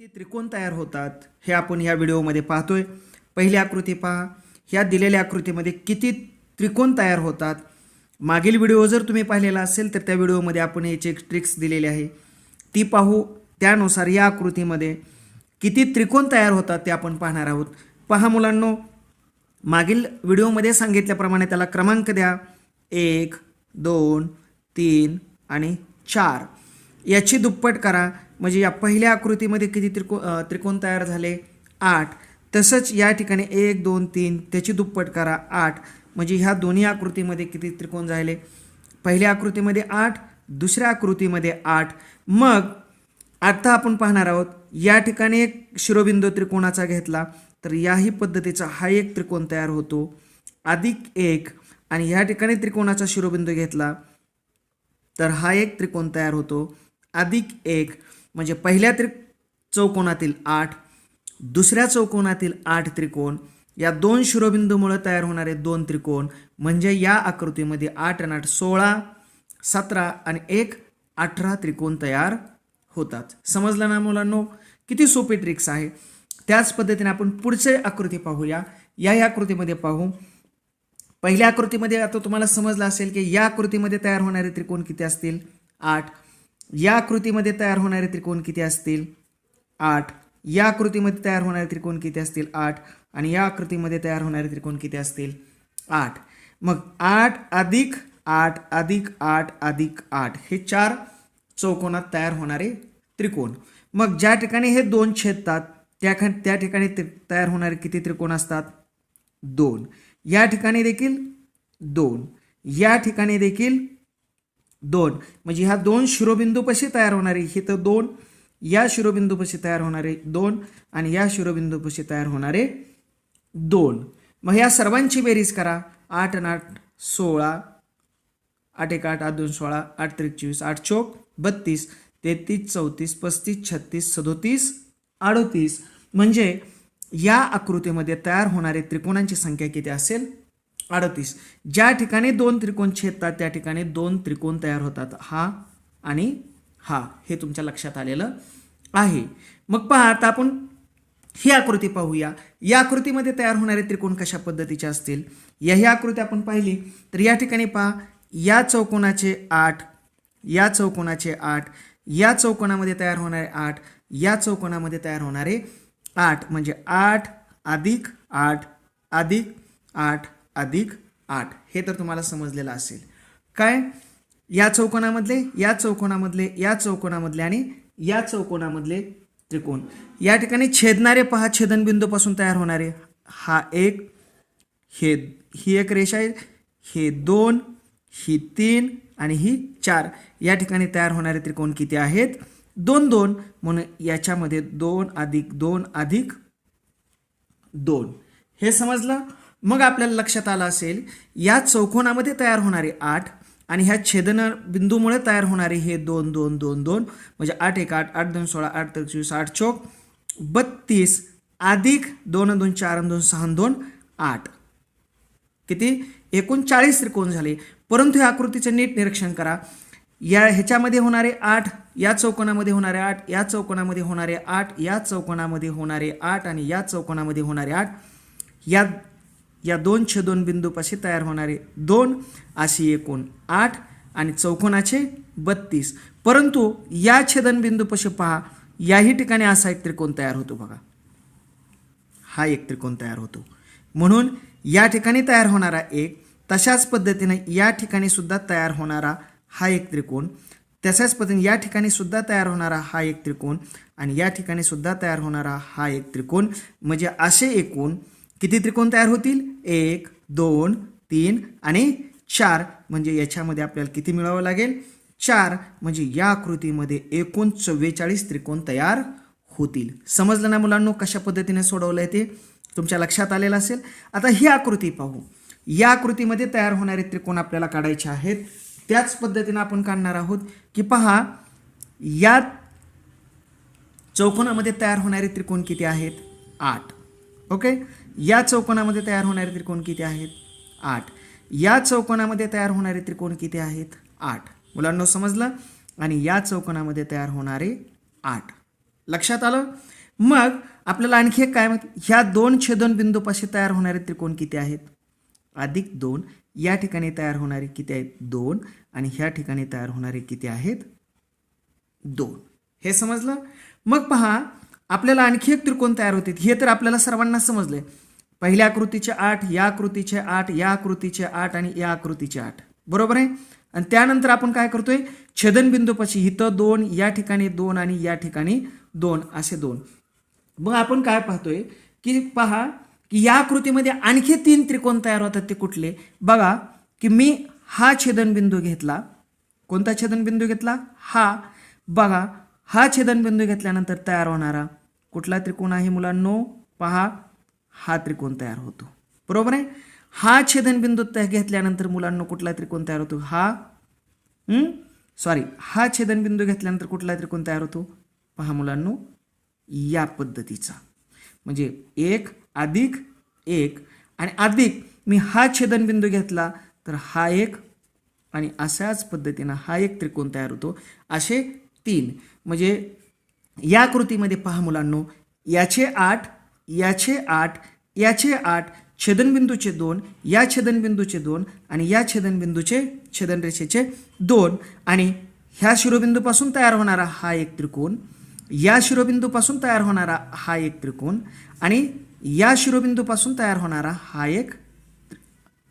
ते त्रिकोण तयार होतात. हे आपण ह्या व्हिडिओमध्ये पाहतोय. पहिली आकृती पहा. ह्या दिलेल्या आकृतीमध्ये किती त्रिकोण तयार होतात. मागील व्हिडिओ जर तुम्ही पाहिलेला असेल तर त्या व्हिडिओमध्ये आपण याची एक ट्रिक्स दिलेली आहे. ती पाहू. त्यानुसार या आकृतीमध्ये किती त्रिकोण तयार होतात ते आपण पाहणार आहोत. पहा मुलांनो. मागील व्हिडिओमध्ये सांगितल्याप्रमाणे त्याला क्रमांक द्या. एक दोन तीन आणि चार. याची दुप्पट करा. म्हणजे या पहिल्या आकृतीमध्ये किती त्रिको त्रिकोण तयार झाले? आठ. तसंच या ठिकाणी एक दोन तीन त्याची दुप्पट करा. आठ. म्हणजे ह्या दोन्ही आकृतीमध्ये किती त्रिकोण झाले? पहिल्या आकृतीमध्ये आठ दुसऱ्या आकृतीमध्ये आठ. मग आता आपण पाहणार आहोत या ठिकाणी एक शिरोबिंदू त्रिकोणाचा घेतला तर याही पद्धतीचा हा एक त्रिकोण तयार होतो. अधिक एक. आणि या ठिकाणी त्रिकोणाचा शिरोबिंदू घेतला तर हा एक त्रिकोण तयार होतो. अधिक एक म्हणजे पहिल्या त्रि चौकोनातील आठ दुसऱ्या चौकोनातील आठ त्रिकोण या दोन शिरोबिंदूमुळे तयार होणारे दोन त्रिकोण म्हणजे या आकृतीमध्ये आठ आणि आठ सोळा सतरा आणि एक अठरा त्रिकोण तयार होतात. समजलं ना मुलांनो? किती सोपी ट्रिक्स आहे. त्याच पद्धतीने आपण पुढचे आकृती पाहूया. या या आकृतीमध्ये पाहू. पहिल्या आकृतीमध्ये आता तुम्हाला समजलं असेल की या आकृतीमध्ये तयार होणारे त्रिकोण किती असतील? आठ. या आकृतीमध्ये तयार होणारे त्रिकोण किती असतील? आठ. या आकृतीमध्ये तयार होणारे त्रिकोण किती असतील? आठ. आणि या आकृतीमध्ये तयार होणारे त्रिकोण किती असतील? आठ. मग आठ अधिक आठ अधिक आठ अधिक आठ हे चार चौकोनात तयार होणारे त्रिकोण. मग ज्या ठिकाणी हे दोन छेदतात त्या त्या ठिकाणी तयार होणारे किती त्रिकोण असतात? दोन. या ठिकाणी देखील दोन. या ठिकाणी देखील दोन. म्हणजे ह्या दोन शिरोबिंदूपाशी तयार होणारे हे तर दोन. या शिरोबिंदूपाशी तयार होणारे दोन आणि या शिरोबिंदूपाशी तयार होणारे दोन. मग या सर्वांची बेरीज करा. आठ आणि आठ सोळा. आठ एक आठ आठ दोन सोळा. आठ त्रिक चोवीस आठ चोक. बत्तीस तेहतीस चौतीस पस्तीस छत्तीस सदोतीस अडोतीस. म्हणजे या आकृतीमध्ये तयार होणारे त्रिकोणांची संख्या किती असेल? अडतीस. ज्या ठिकाणी दोन त्रिकोण छेदतात त्या ठिकाणी दोन त्रिकोण तयार होतात. हा आणि हा. हे तुमच्या लक्षात आलेलं आहे. मग पहा आता आपण ही आकृती पाहूया. या आकृतीमध्ये तयार होणारे त्रिकोण कशा पद्धतीचे असतील? या ही आकृती आपण पाहिली. तर या ठिकाणी पहा या चौकोनाचे आठ या चौकोनाचे आठ या चौकोनामध्ये तयार होणारे आठ या चौकोनामध्ये तयार होणारे आठ. म्हणजे आठ अधिक आठ अधिक आठ अधिक आठ. हे तर तुम्हाला समजलेलं असेल. काय? या चौकोनामधले या चौकोनामधले या चौकोनामधले आणि या चौकोनामधले त्रिकोण. या ठिकाणी छेदणारे पहा छेदनबिंदूपासून तयार होणारे. हा एक हे ही एक रेषा आहे. हे दोन ही तीन आणि ही चार. या ठिकाणी तयार होणारे त्रिकोण किती आहेत? दोन दोन. म्हणून याच्यामध्ये दोन अधिक दोन अधिक दोन. हे समजलं? मग आपल्याला लक्षात आलं असेल या चौकोनामध्ये तयार होणारे आठ आणि ह्या छेदन बिंदूमुळे तयार होणारे हे दोन दोन दोन दोन म्हणजे आठ एक आठ आठ दोन सोळा आठ तर चोवीस आठ चौक बत्तीस अधिक दोन दोन चार आणि दोन सहा दोन आठ. किती? एकूण चाळीस त्रिकोण झाले. परंतु या आकृतीचं नीट निरीक्षण करा. या ह्याच्यामध्ये होणारे आठ या चौकोनामध्ये होणारे आठ या चौकोनामध्ये होणारे आठ या चौकोनामध्ये होणारे आठ आणि या चौकोनामध्ये होणारे आठ. या या दोन छेदोन बिंदूपाशी तयार होणारे दोन अशी एकूण आठ आणि चौकोनाचे बत्तीस. परंतु या छेदन बिंदूपाशी पहा याही ठिकाणी असा एक त्रिकोण तयार होतो बघा. हा एक त्रिकोण तयार होतो. म्हणून या ठिकाणी तयार होणारा एक तशाच पद्धतीने या ठिकाणी सुद्धा तयार होणारा हा एक त्रिकोण तशाच पद्धतीने या ठिकाणी सुद्धा तयार होणारा हा एक त्रिकोण आणि या ठिकाणी सुद्धा तयार होणारा हा एक त्रिकोण. म्हणजे असे एकूण किती त्रिकोण तयार होतील? एक दोन तीन आणि चार. म्हणजे याच्यामध्ये आपल्याला किती मिळावं लागेल? चार. म्हणजे या आकृतीमध्ये एकूण चव्वेचाळीस त्रिकोण तयार होतील. समजलं ना मुलांनो कशा पद्धतीने सोडवलं आहे ते? तुमच्या लक्षात आलेलं असेल? आता ही आकृती पाहू. या आकृतीमध्ये तयार होणारे त्रिकोण आपल्याला काढायचे आहेत. त्याच पद्धतीने आपण काढणार आहोत की पहा या चौकोनामध्ये तयार होणारे त्रिकोण किती आहेत? आठ. ओके? या चौकोनामध्ये तयार होणारे त्रिकोण किती आहेत? आठ. या चौकोनामध्ये तयार होणारे त्रिकोण किती आहेत? आठ. मुलांना समजलं? आणि या चौकोनामध्ये तयार होणारे आठ. लक्षात आलं? मग आपल्याला आणखी एक काय माहिती? ह्या दोन छेदनबिंदूपाशी तयार होणारे त्रिकोण किती आहेत? अधिक दोन. या ठिकाणी तयार होणारे किती आहेत? दोन. आणि ह्या ठिकाणी तयार होणारे किती आहेत? दोन. हे समजलं? मग पहा आपल्याला आणखी एक त्रिकोण तयार होते. हे तर आपल्याला सर्वांना समजले पहिल्या आकृतीचे आठ या आकृतीचे आठ या आकृतीचे आठ आणि या आकृतीचे आठ. बरोबर आहे? आणि त्यानंतर आपण काय करतोय? छेदनबिंदूपाशी इथं दोन या ठिकाणी दोन आणि या ठिकाणी दोन असे दोन. मग आपण काय पाहतोय? की पहा की या आकृतीमध्ये आणखी तीन त्रिकोण तयार होतात ते कुठले? बघा की मी हा छेदनबिंदू घेतला. कोणता छेदनबिंदू घेतला? हा. बघा हा छेदनबिंदू घेतल्यानंतर तयार होणारा कुठला त्रिकोण आहे मुलांनो? पहा हा त्रिकोण तयार होतो. बरोबर आहे? हा छेदनबिंदू त्या घेतल्यानंतर मुलांनो कुठला त्रिकोण तयार होतो? हा सॉरी हा छेदनबिंदू घेतल्यानंतर कुठला त्रिकोण तयार होतो? पहा मुलांनो या पद्धतीचा. म्हणजे एक अधिक एक आणि अधिक. मी हा छेदनबिंदू घेतला तर हा एक आणि अशाच पद्धतीनं हा एक त्रिकोण तयार होतो. असे तीन. म्हणजे या कृतीमध्ये पहा मुलांनो याचे आठ याचे आठ याचे आठ छेदनबिंदूचे दोन या छेदनबिंदूचे दोन आणि या छेदनबिंदूचे छेदनरेषेचे दोन. आणि ह्या शिरोबिंदूपासून तयार होणारा हा एक त्रिकोण या शिरोबिंदूपासून तयार होणारा हा एक त्रिकोण आणि या शिरोबिंदूपासून तयार होणारा हा एक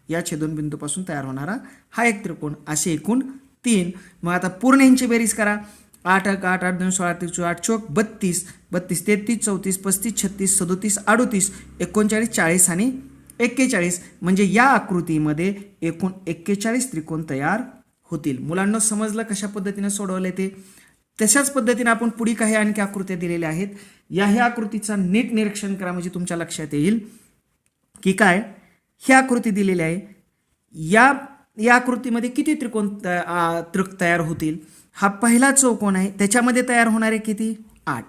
या छेदनबिंदूपासून तयार होणारा हा एक त्रिकोण असे एकूण तीन. मग आता पूर्ण यांची बेरीज करा. आठ एक आठ आठ दोन सोळा तीस आठ चौक बत्तीस बत्तीस तेहतीस चौतीस पस्तीस छत्तीस सदोतीस अडोतीस एकोणचाळीस चाळीस आणि एक्केचाळीस. म्हणजे या आकृतीमध्ये एकूण एक्केचाळीस त्रिकोण तयार होतील. मुलांना समजलं कशा पद्धतीने सोडवलं ते? तशाच पद्धतीने आपण पुढे काही आणखी आकृत्या दिलेल्या आहेत. या ह्या आकृतीचा नीट निरीक्षण करा म्हणजे तुमच्या लक्षात येईल. की काय? ही आकृती दिलेली आहे. या या आकृतीमध्ये किती त्रिकोण त्रिक तयार होतील? हा पहिला चौकोन आहे. त्याच्यामध्ये तयार होणारे किती? आठ.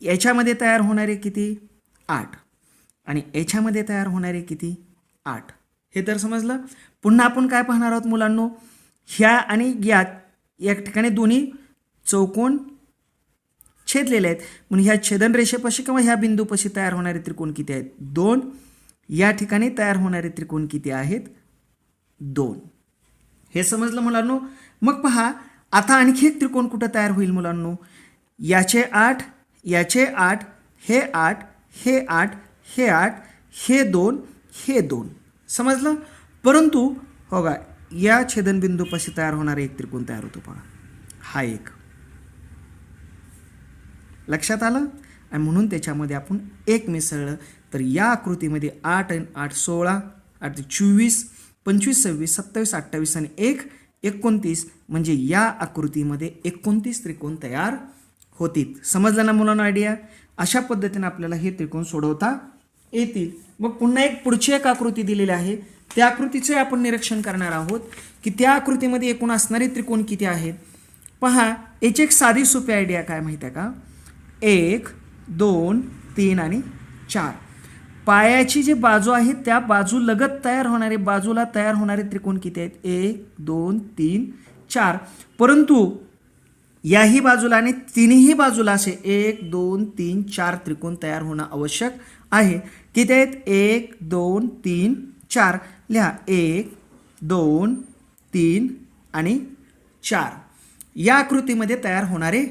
याच्यामध्ये तयार होणारे किती? आठ. आणि याच्यामध्ये तयार होणारे किती? आठ. हे तर समजलं? पुन्हा आपण काय पाहणार आहोत मुलांनो? ह्या आणि या या ठिकाणी दोन्ही चौकोन छेदलेले आहेत. म्हणून ह्या छेदन रेषेपाशी किंवा ह्या बिंदूपाशी तयार होणारे त्रिकोण किती आहेत? दोन. या ठिकाणी तयार होणारे त्रिकोण किती आहेत? दोन. हे समजलं मुलांनो? मग पहा आता आणखी एक त्रिकोण कुठं तयार होईल मुलांनो? याचे आठ याचे आठ हे आठ हे आठ हे आठ हे दोन हे दोन. समजलं? परंतु हो का या छेदनबिंदूपाशी तयार होणारा एक त्रिकोण तयार होतो पहा. हा एक. लक्षात आलं? आणि म्हणून त्याच्यामध्ये आपण एक मिसळलं. तर या आकृतीमध्ये आठ आणि आठ सोळा आठ चोवीस पंचवीस सव्वीस सत्तावीस अठ्ठावीस आणि एक एकोणतीस म्हणजे या आकृतीमध्ये एकोणतीस त्रिकोण तयार होतील समजलं ना मुलांना आयडिया अशा पद्धतीने आपल्याला हे त्रिकोण सोडवता येतील. मग पुन्हा एक पुढची एक आकृती दिलेली आहे. त्या आकृतीचे आपण निरीक्षण करणार आहोत की त्या आकृतीमध्ये एकूण असणारे त्रिकोण किती आहेत? पहा याची एक साधी सोपी आयडिया काय माहिती आहे का? एक दोन तीन आणि चार. पायाची जी बाजू आहे त्या बाजू लगत तयार होणारे बाजूला तयार होणारे त्रिकोण किती आहेत? एक दोन तीन चार. परंतु याही बाजूला आणि तिन्ही बाजूला असे एक दोन तीन चार त्रिकोण तयार होणं आवश्यक आहे. किती आहेत? एक दोन तीन चार. लिहा. एक दोन तीन आणि चार. या आकृतीमध्ये तयार होणारे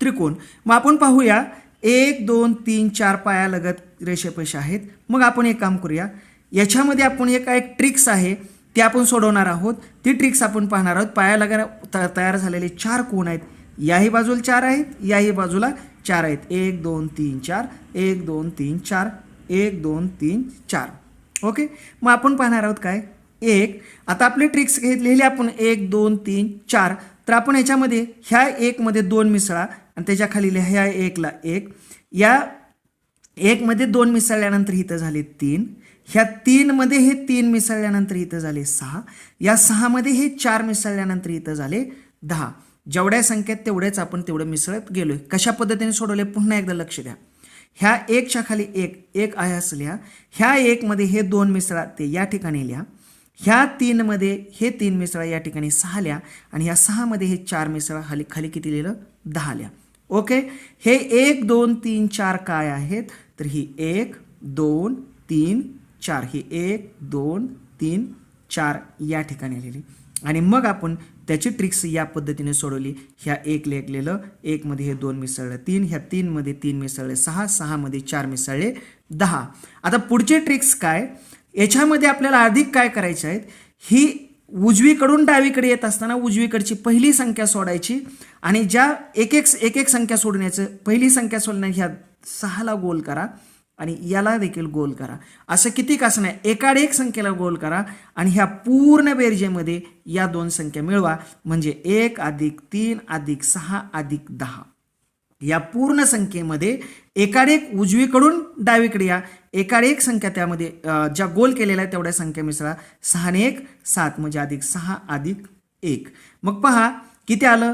त्रिकोण. मग आपण पाहूया. एक दोन तीन चार पायालगत रेषेपेश आहेत. मग आपण एक काम करूया. याच्यामध्ये आपण एक एक ट्रिक्स आहे. ते आपण सोडवणार आहोत. ती ट्रिक्स आपण पाहणार आहोत. पायालगत त- तयार झालेले चार कोण आहेत. याही बाजूला चार आहेत याही बाजूला चार आहेत. एक दोन तीन चार. एक दोन तीन चार. एक दोन तीन चार. ओके? मग आपण पाहणार आहोत काय? एक. आता आपली ट्रिक्स घेतलेले आपण एक दोन तीन चार. तर आपण याच्यामध्ये ह्या एकमध्ये दोन मिसळा आणि त्याच्याखाली लिहा ह्या एकला एक. या एकमध्ये दोन मिसळल्यानंतर इथं झाले तीन. ह्या तीनमध्ये हे तीन मिसळल्यानंतर इथं झाले सहा. या सहामध्ये हे चार मिसळल्यानंतर इथं झाले दहा. जेवढ्या संख्येत तेवढेच आपण तेवढं मिसळत गेलोय. कशा पद्धतीने सोडवले? पुन्हा एकदा लक्ष द्या. ह्या एकच्या खाली एक एक आहे असं लिहा. ह्या एकमध्ये हे दोन मिसळा ते या ठिकाणी लिहा. ह्या तीनमध्ये हे तीन मिसळा या ठिकाणी सहा लिहा आणि ह्या सहामध्ये हे चार मिसळा खाली खाली किती लिहिलं? दहा लिहा. ओके? हे एक दोन तीन चार काय आहेत? तर ही एक दोन तीन चार ही एक दोन तीन चार या ठिकाणी लिहिली. आणि मग आपण त्याची ट्रिक्स या पद्धतीने सोडवली. ह्या एक लेखलेलं एकमध्ये हे दोन मिसळलं तीन ह्या तीनमध्ये तीन मिसळले सहा सहामध्ये चार मिसळले दहा. आता पुढचे ट्रिक्स काय? याच्यामध्ये आपल्याला अधिक काय करायचे आहेत? ही उजवीकडून डावीकडे येत असताना उजवीकडची पहिली संख्या सोडायची आणि ज्या एक एक एक एक संख्या सोडण्याचं पहिली संख्या सोडण्या ह्या सहाला गोल करा. आणि याला देखील गोल करा. असं किती कसं नाही एकाड एक संख्येला गोल करा आणि ह्या पूर्ण बेरजेमध्ये या दोन संख्या मिळवा. म्हणजे एक अधिक तीन अधिक सहा अधिक दहा. या पूर्ण संख्येमध्ये एकाडेक उजवीकडून डावीकडे या. एकाडेक संख्या त्यामध्ये ज्या गोल केलेल्या आहेत तेवढ्या संख्या मिसळा. सहाने एक सात म्हणजे अधिक सहा अधिक एक. मग पहा किती आलं?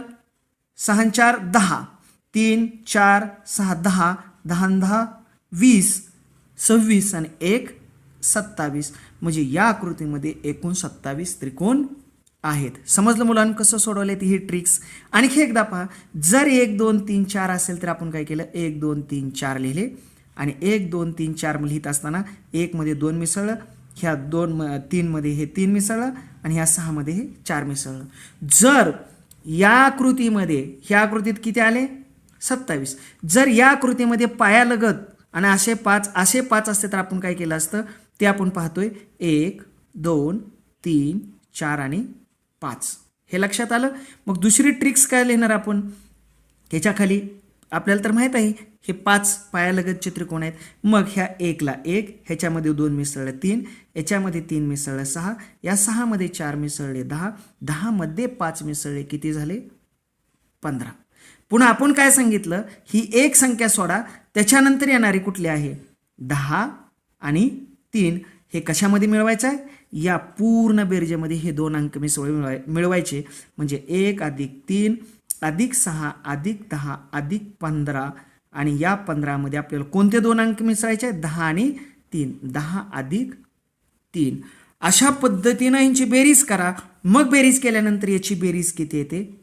सहा चार दहा. तीन चार सहा दहा. दहा दहा वीस सव्वीस आणि एक सत्तावीस. म्हणजे या आकृतीमध्ये एकूण सत्तावीस त्रिकोण आहेत. समजलं मुलांना कसं सोडवले ती ही ट्रिक्स आणखी एकदा पहा. जर एक दोन तीन चार असेल तर आपण काय केलं? एक दोन तीन चार लिहिले. आणि एक दोन तीन चार लिहित असताना एकमध्ये दोन मिसळलं ह्या दोन म तीनमध्ये हे तीन मिसळलं आणि ह्या सहामध्ये हे चार मिसळलं. जर या आकृतीमध्ये ह्या आकृतीत किती आले? सत्तावीस. जर या आकृतीमध्ये पायालगत आणि असे पाच असे पाच असते तर आपण काय केलं असतं? ते आपण पाहतोय. एक दोन तीन चार आणि पाच. हे लक्षात आलं? मग दुसरी ट्रिक्स काय लिहिणार आपण? ह्याच्याखाली आपल्याला तर माहीत आहे हे पाच पायालगतचे त्रिकोण आहेत. मग ह्या एकला एक ह्याच्यामध्ये दोन मिसळलं तीन याच्यामध्ये तीन मिसळलं सहा या सहामध्ये चार मिसळले दहा दहामध्ये पाच मिसळले किती झाले? पंधरा. पुन्हा आपण काय सांगितलं? ही एक संख्या सोडा. त्याच्यानंतर येणारी कुठली आहे? दहा आणि तीन. हे कशामध्ये मिळवायचं आहे या पूर्ण बेरजेमध्ये हे दोन अंक मी मिळवाय मिळवायचे. म्हणजे एक अधिक तीन अधिक सहा अधिक दहा अधिक पंधरा आणि या पंधरामध्ये आपल्याला कोणते दोन अंक मिसळायचे? आहेत दहा आणि तीन. दहा अधिक तीन. अशा पद्धतीनं यांची बेरीज करा. मग बेरीज केल्यानंतर याची बेरीज किती येते?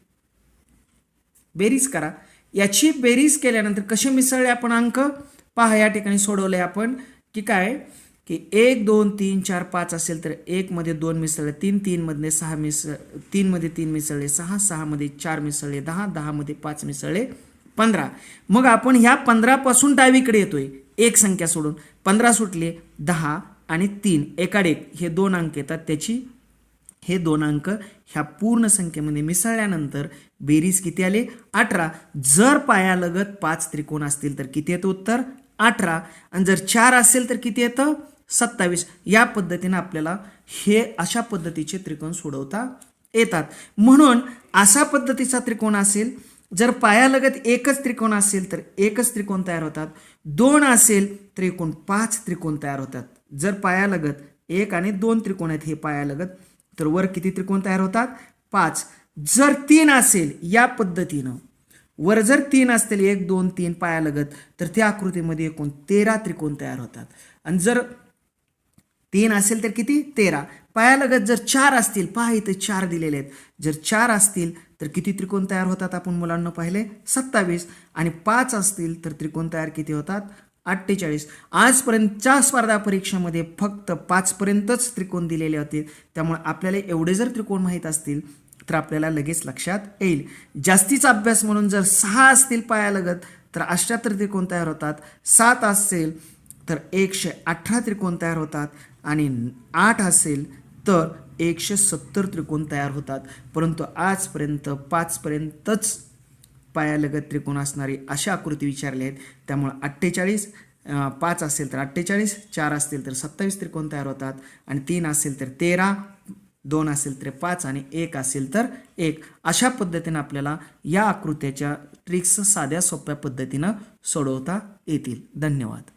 बेरीज करा. याची बेरीज केल्यानंतर कसे मिसळले आपण अंक? पहा या ठिकाणी सोडवले आपण की काय? की एक दोन तीन चार पाच असेल तर एकमध्ये दोन मिसळले तीन तीनमधले सहा मिसळ तीनमध्ये तीन मिसळले सहा सहामध्ये चार मिसळले दहा दहामध्ये पाच मिसळले पंधरा. मग आपण ह्या पंधरापासून डावीकडे येतोय. एक संख्या सोडून. पंधरा सुटले दहा आणि तीन. एकाड एक. हे दोन अंक येतात त्याची हे दोन अंक ह्या पूर्ण संख्येमध्ये मिसळल्यानंतर बेरीज किती आले? अठरा. जर पायालगत पाच त्रिकोण असतील तर किती येतं उत्तर? अठरा. आणि जर चार असेल तर किती येतं? सत्तावीस. या पद्धतीनं आपल्याला हे अशा पद्धतीचे त्रिकोण सोडवता येतात. म्हणून अशा पद्धतीचा त्रिकोण असेल जर पायालगत एकच त्रिकोण असेल तर एकच त्रिकोण तयार होतात. दोन असेल तर एकूण पाच त्रिकोण तयार होतात. जर पायालगत एक आणि दोन त्रिकोण आहेत हे पायालगत तर वर किती त्रिकोण तयार होतात? पाच. जर तीन असेल या पद्धतीनं वर जर तीन असतील एक दोन तीन पायालगत तर त्या आकृतीमध्ये एकूण तेरा त्रिकोण तयार होतात. आणि जर तीन असेल तर किती? तेरा. पायालगत जर चार असतील पहा इथे चार दिलेले आहेत. जर चार असतील तर किती त्रिकोण तयार होतात आपण मुलांना पाहिले? सत्तावीस. आणि पाच असतील तर त्रिकोण तयार किती होतात? अठ्ठेचाळीस. आजपर्यंतच्या स्पर्धा परीक्षेमध्ये फक्त पाचपर्यंतच त्रिकोण दिलेले होते. त्यामुळे आपल्याला एवढे जर त्रिकोण माहीत असतील तर आपल्याला लगेच लक्षात येईल. जास्तीचा अभ्यास म्हणून जर सहा असतील पायालगत तर अष्ट्याहत्तर त्रिकोण तयार होतात. सात असेल तर एकशे अठरा त्रिकोण तयार होतात. आणि आठ असेल तर एकशे सत्तर त्रिकोण तयार होतात. परंतु आजपर्यंत पाचपर्यंतच पायालगत त्रिकोण असणारी अशा आकृती विचारल्या आहेत. त्यामुळं अठ्ठेचाळीस पाच असेल तर अठ्ठेचाळीस चार असतील तर सत्तावीस त्रिकोण तयार होतात आणि तीन असेल तर तेरा दोन असेल तर पाच आणि एक असेल तर एक. अशा पद्धतीनं आपल्याला या आकृत्याच्या ट्रिक्स साध्या सोप्या पद्धतीनं सोडवता येतील. धन्यवाद.